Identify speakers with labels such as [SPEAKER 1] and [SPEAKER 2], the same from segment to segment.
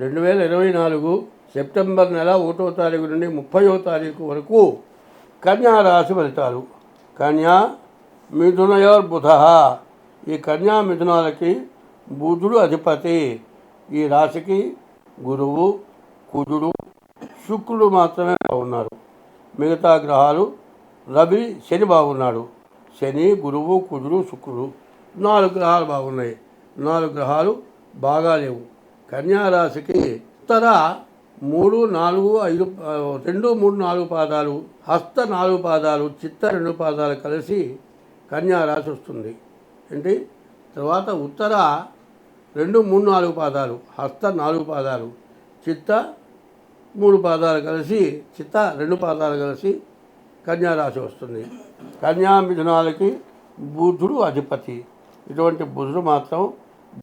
[SPEAKER 1] రెండు వేల ఇరవై నాలుగు సెప్టెంబర్ నెల ఒకటో తారీఖు నుండి ముప్పయో తారీఖు వరకు కన్యా రాశి ఫలితాలు. కన్యా మిథునయోర్ బుధ. ఈ కన్యా మిథునాలకి బుధుడు అధిపతి. ఈ రాశికి గురువు కుజుడు శుక్రుడు మాత్రమే బాగున్నారు మిగతా గ్రహాలు రవి శని బాగున్నాడు. శని గురువు కుజుడు శుక్రుడు నాలుగు గ్రహాలు బాగున్నాయి. నాలుగు గ్రహాలు బాగా కన్యారాశికి ఉత్తర మూడు నాలుగు ఐదు రెండు మూడు నాలుగు పాదాలు హస్త నాలుగు పాదాలు చిత్త రెండు పాదాలు కలిసి కన్యారాశి వస్తుంది. ఏంటి? తర్వాత ఉత్తర రెండు మూడు నాలుగు పాదాలు హస్త నాలుగు పాదాలు చిత్త మూడు పాదాలు కలిసి చిత్త రెండు పాదాలు కలిసి కన్యారాశి వస్తుంది. కన్యా మిథునాలకి బుధుడు అధిపతి. ఇటువంటి బుధుడు మాత్రం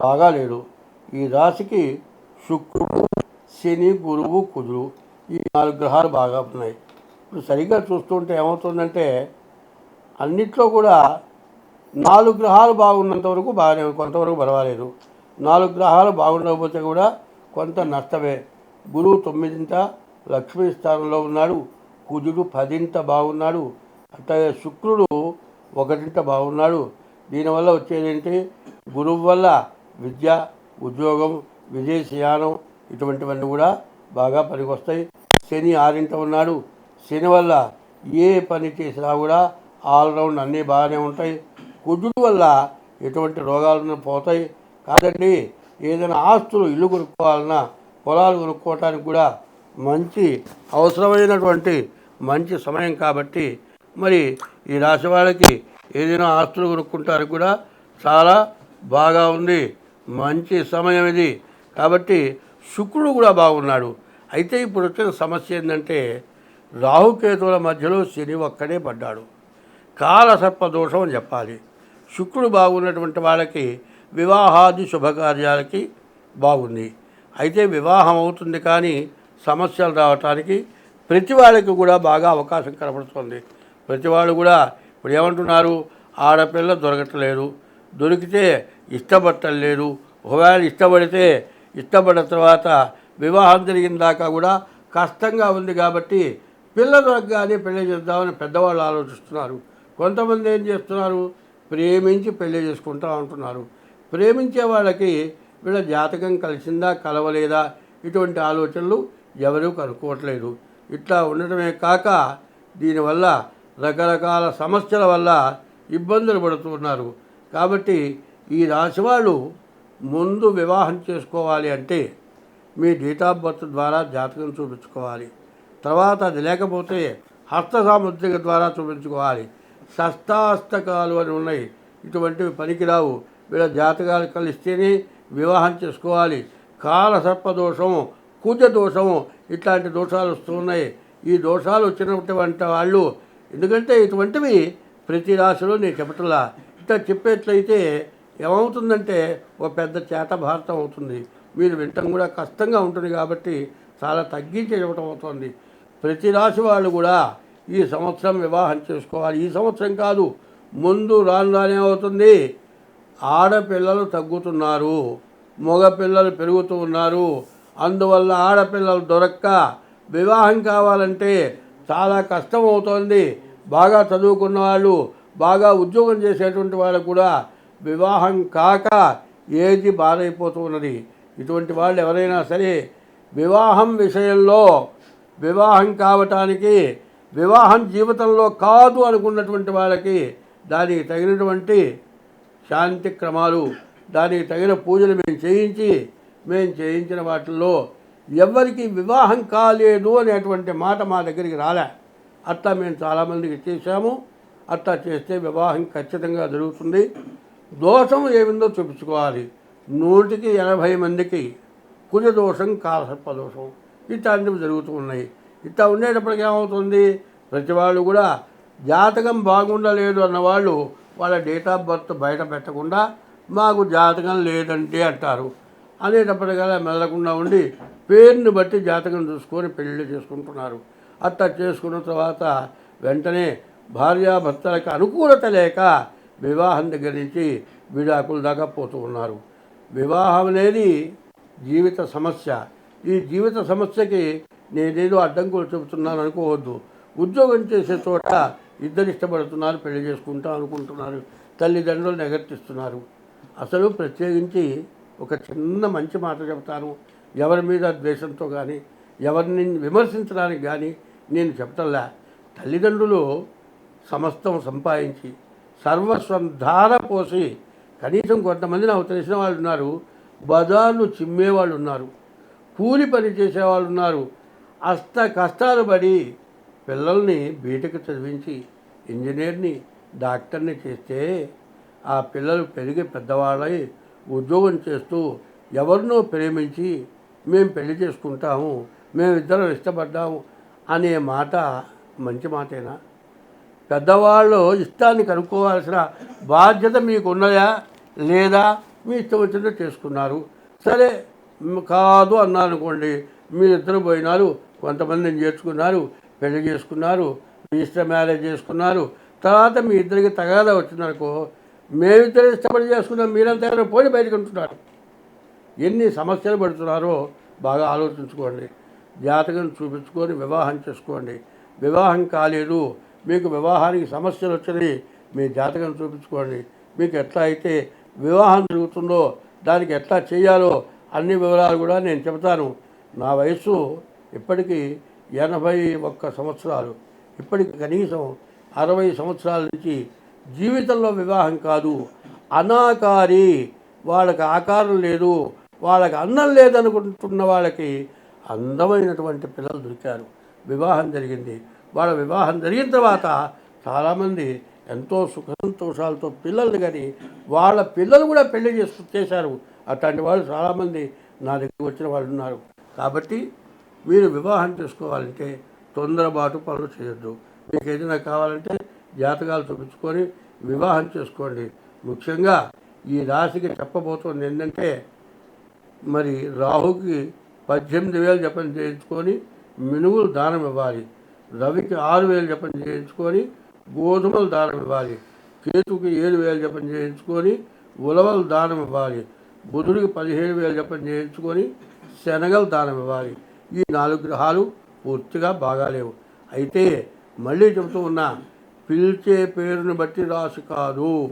[SPEAKER 1] బాగా లేడు. ఈ రాశికి శుక్రుడు శని గురువు కుజుడు ఈ నాలుగు గ్రహాలు బాగా ఉన్నాయి. ఇప్పుడు సరిగ్గా చూస్తుంటే ఏమవుతుందంటే అన్నిట్లో కూడా నాలుగు గ్రహాలు బాగున్నంత వరకు బాగానే కొంతవరకు పర్వాలేదు. నాలుగు గ్రహాలు బాగుండకపోతే కూడా కొంత నష్టమే. గురువు తొమ్మిదింట లక్ష్మీ స్థానంలో ఉన్నాడు. కుజుడు పదింట బాగున్నాడు. అట్లాగే శుక్రుడు ఒకటింట బాగున్నాడు. దీనివల్ల వచ్చేదేంటి? గురువు వల్ల విద్య ఉద్యోగం విదేశయానం ఇటువంటివన్నీ కూడా బాగా పనికొస్తాయి. శని ఆరింట ఉన్నాడు శని వల్ల ఏ పని చేసినా కూడా ఆల్రౌండ్ అన్నీ బాగానే ఉంటాయి. కుజుడు వల్ల ఎటువంటి రోగాలను పోతాయి కాదండి. ఏదైనా ఆస్తులు ఇల్లు కొనుక్కోవాలన్నా పొలాలు కొనుక్కోవటానికి కూడా మంచి అవసరమైనటువంటి మంచి సమయం కాబట్టి మరి ఈ రాశి వాళ్ళకి ఏదైనా ఆస్తులు కొనుక్కుంటానికి కూడా చాలా బాగా ఉంది. మంచి సమయం ఇది. కాబట్టి శుక్రుడు కూడా బాగున్నాడు. అయితే ఇప్పుడు వచ్చిన సమస్య ఏంటంటే రాహుకేతువుల మధ్యలో శని ఒక్కడే పడ్డాడు. కాలసర్ప దోషం అని చెప్పాలి. శుక్రుడు బాగున్నటువంటి వాళ్ళకి వివాహాది శుభకార్యాలకి బాగుంది. అయితే వివాహం అవుతుంది కానీ సమస్యలు రావటానికి ప్రతి వాళ్ళకి కూడా బాగా అవకాశం కనపడుతుంది ప్రతి వాళ్ళు కూడా ఇప్పుడు ఏమంటున్నారు? ఆడపిల్ల దొరకట్లేదు. దొరికితే ఇష్టపడలేదు ఒకవేళ ఇష్టపడితే ఇష్టపడిన తర్వాత వివాహం జరిగిన దాకా కూడా కష్టంగా ఉంది కాబట్టి పిల్లలు కానీ పెళ్ళి చేద్దామని పెద్దవాళ్ళు ఆలోచిస్తున్నారు. కొంతమంది ఏం చేస్తున్నారు? ప్రేమించి పెళ్ళి చేసుకుంటా ఉంటున్నారు. ప్రేమించే వాళ్ళకి వీళ్ళ జాతకం కలిసిందా కలవలేదా? ఇటువంటి ఆలోచనలు ఎవరూ కనుక్కోవట్లేదు. ఇట్లా ఉండటమే కాక దీనివల్ల రకరకాల సమస్యల వల్ల ఇబ్బందులు పడుతున్నారు. కాబట్టి ఈ రాశి వాళ్ళు ముందు వివాహం చేసుకోవాలి అంటే మీ డేట్ ఆఫ్ బర్త్ ద్వారా జాతకం చూపించుకోవాలి. తర్వాత అది లేకపోతే హస్త సాముద్రిక ద్వారా చూపించుకోవాలి. షష్టాష్టకాలు అని ఉన్నాయి. ఇటువంటివి పనికిరావు. వీళ్ళ జాతకాలు కలిస్తేనే వివాహం చేసుకోవాలి. కాల సర్పదోషము కుజ దోషము ఇట్లాంటి దోషాలు వస్తున్నాయి ఈ దోషాలు వచ్చినటువంటి వాళ్ళు ఎందుకంటే ఇటువంటివి ప్రతి రాశిలో నేను చెప్పటలా. ఇట్లా చెప్పేట్లయితే ఏమవుతుందంటే ఒక పెద్ద చేత భారతం అవుతుంది. మీరు వినటం కూడా కష్టంగా ఉంటుంది కాబట్టి చాలా తగ్గించి ఇవ్వటం అవుతుంది. ప్రతి రాశి వాళ్ళు కూడా ఈ సంవత్సరం వివాహం చేసుకోవాలి. ఈ సంవత్సరం కాదు ముందు రాను రానే అవుతుంది. ఆడపిల్లలు తగ్గుతున్నారు. మగపిల్లలు పెరుగుతూ ఉన్నారు. అందువల్ల ఆడపిల్లలు దొరక్క వివాహం కావాలంటే చాలా కష్టం అవుతోంది. బాగా చదువుకున్న వాళ్ళు బాగా ఉద్యోగం చేసేటువంటి వాళ్ళకు కూడా వివాహం కాక ఏది బాధైపోతూ ఉన్నది? ఇటువంటి వాళ్ళు ఎవరైనా సరే వివాహం విషయంలో వివాహం కావటానికి వివాహం జీవితంలో కాదు అనుకున్నటువంటి వాళ్ళకి దానికి తగినటువంటి శాంతి క్రమాలు దానికి తగిన పూజలు మేము చేయించి మేము చేయించిన వాటిల్లో ఎవరికి వివాహం కాలేదు అనేటువంటి మాట మా దగ్గరికి రాలే. అట్లా మేము చాలామందికి చేశాము. అట్లా చేస్తే వివాహం ఖచ్చితంగా జరుగుతుంది. దోషం ఏమిందో చూపించుకోవాలి. నూటికి ఎనభై మందికి కుజ దోషం కాలసర్ప దోషం ఇట్లాంటివి జరుగుతూ ఉన్నాయి. ఇట్లా ఉండేటప్పటికి ఏమవుతుంది? ప్రతి వాళ్ళు కూడా జాతకం బాగుండలేదు అన్నవాళ్ళు వాళ్ళ డేట్ ఆఫ్ బర్త్ బయట పెట్టకుండా మాకు జాతకం లేదంటే అంటారు. అనేటప్పటికల్లా మెల్లకుండా ఉండి పేరుని బట్టి జాతకం చూసుకొని పెళ్ళి చేసుకుంటున్నారు. అట్లా చేసుకున్న తర్వాత వెంటనే భార్యాభర్తలకు అనుకూలత లేక వివాహం దగ్గర నుంచి విడాకుల దాకా పోతూ ఉన్నారు. వివాహం అనేది జీవిత సమస్య. ఈ జీవిత సమస్యకి నేనేదో అడ్డంకులు చెబుతున్నాను అనుకోవద్దు. ఉద్యోగం చేసే చోట ఇద్దరు ఇష్టపడుతున్నారు పెళ్ళి చేసుకుంటాం అనుకుంటున్నారు తల్లిదండ్రులు నిగర్తిస్తున్నారు అసలు ప్రత్యేకించి ఒక చిన్న మంచి మాట చెప్తాను ఎవరి మీద ద్వేషంతో కానీ ఎవరిని విమర్శించడానికి కానీ నేను చెప్తలే తల్లిదండ్రులు సమస్తం సంపాదించి సర్వస్వం ధార పోసి కనీసం కొంతమంది నాకు తెలిసిన వాళ్ళు ఉన్నారు. బజార్లు చిమ్మేవాళ్ళు ఉన్నారు. కూలి పని చేసేవాళ్ళు ఉన్నారు. అస్త కష్టాలు పడి పిల్లల్ని బీటకు చదివించి ఇంజనీర్ని డాక్టర్ని చేస్తే ఆ పిల్లలు పెరిగి పెద్దవాళ్ళై ఉద్యోగం చేస్తూ ఎవరినో ప్రేమించి మేము పెళ్ళి చేసుకుంటాము మేమిద్దరం ఇష్టపడ్డాము అనే మాట మంచి మాటేనా? పెద్దవాళ్ళు ఇష్టాన్ని కనుక్కోవాల్సిన బాధ్యత మీకు ఉన్నదా లేదా మీ ఇష్టం వచ్చినట్టు చేసుకున్నారు. సరే కాదు అన్నారు అనుకోండి మీరిద్దరు పోయినారు కొంతమందిని చేర్చుకున్నారు పెళ్ళి చేసుకున్నారు రిజిస్టర్ మ్యారేజ్ చేసుకున్నారు తర్వాత మీ ఇద్దరికి తగాదా వచ్చిందనుకో మేమిద్దరు ఇష్టపడి చేసుకున్నాం మీరంతా ఎవరో పోయి బయటకు ఉంటున్నారు ఎన్ని సమస్యలు పడుతున్నారో బాగా ఆలోచించుకోండి. జాతకం చూపించుకొని వివాహం చేసుకోండి. వివాహం కాలేదు మీకు వివాహానికి సమస్యలు వచ్చినాయి మీ జాతకం చూపించుకోండి. మీకు ఎట్లా అయితే వివాహం జరుగుతుందో దానికి ఎట్లా చేయాలో అన్ని వివరాలు కూడా నేను చెబుతాను. నా వయస్సు ఇప్పటికీ ఎనభై ఒక్క సంవత్సరాలు. ఇప్పటికి కనీసం అరవై సంవత్సరాల నుంచి జీవితంలో వివాహం కాదు. అనాకారి వాళ్ళకి ఆకారం లేదు వాళ్ళకి అన్నం లేదనుకుంటున్న వాళ్ళకి అందమైనటువంటి పిల్లలు దొరికారు. వివాహం జరిగింది. వాళ్ళ వివాహం జరిగిన తర్వాత చాలామంది ఎంతో సుఖ సంతోషాలతో పిల్లల్ని కానీ వాళ్ళ పిల్లలు కూడా పెళ్ళి చేసు చేశారు. అట్లాంటి వాళ్ళు చాలామంది నా దగ్గర వచ్చిన వాళ్ళు ఉన్నారు. కాబట్టి మీరు వివాహం చేసుకోవాలంటే తొందరపాటు పనులు చేయొద్దు. మీకు ఏదైనా కావాలంటే జాతకాలు చూపించుకొని వివాహం చేసుకోండి. ముఖ్యంగా ఈ రాశికి చెప్పబోతుంది ఏంటంటే మరి రాహుకి పద్దెనిమిది వేలు జపం చేయించుకొని మినుగులు దానం ఇవ్వాలి. రవికి ఆరు వేలు జపం చేయించుకొని గోధుమలు దానం ఇవ్వాలి. కేతుకి ఏడు వేలు జపం చేయించుకొని ఉలవలు దానం ఇవ్వాలి. బుధుడికి పదిహేడు వేలు జపం చేయించుకొని శనగలు దానం ఇవ్వాలి. ఈ నాలుగు గ్రహాలు పూర్తిగా బాగాలేవు. అయితే మళ్ళీ చెబుతూ ఉన్నా పిలిచే పేరుని బట్టి రాశి కాదు.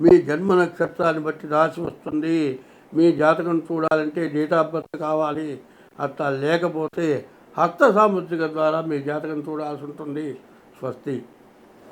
[SPEAKER 1] మీ జన్మ నక్షత్రాన్ని బట్టి రాశి వస్తుంది. మీ జాతకం చూడాలంటే డేట్ ఆఫ్ బర్త్ కావాలి. అట్లా లేకపోతే హస్త సాముద్రిక ద్వారా మీ జాతకం చూడాల్సి ఉంటుంది. స్వస్తి.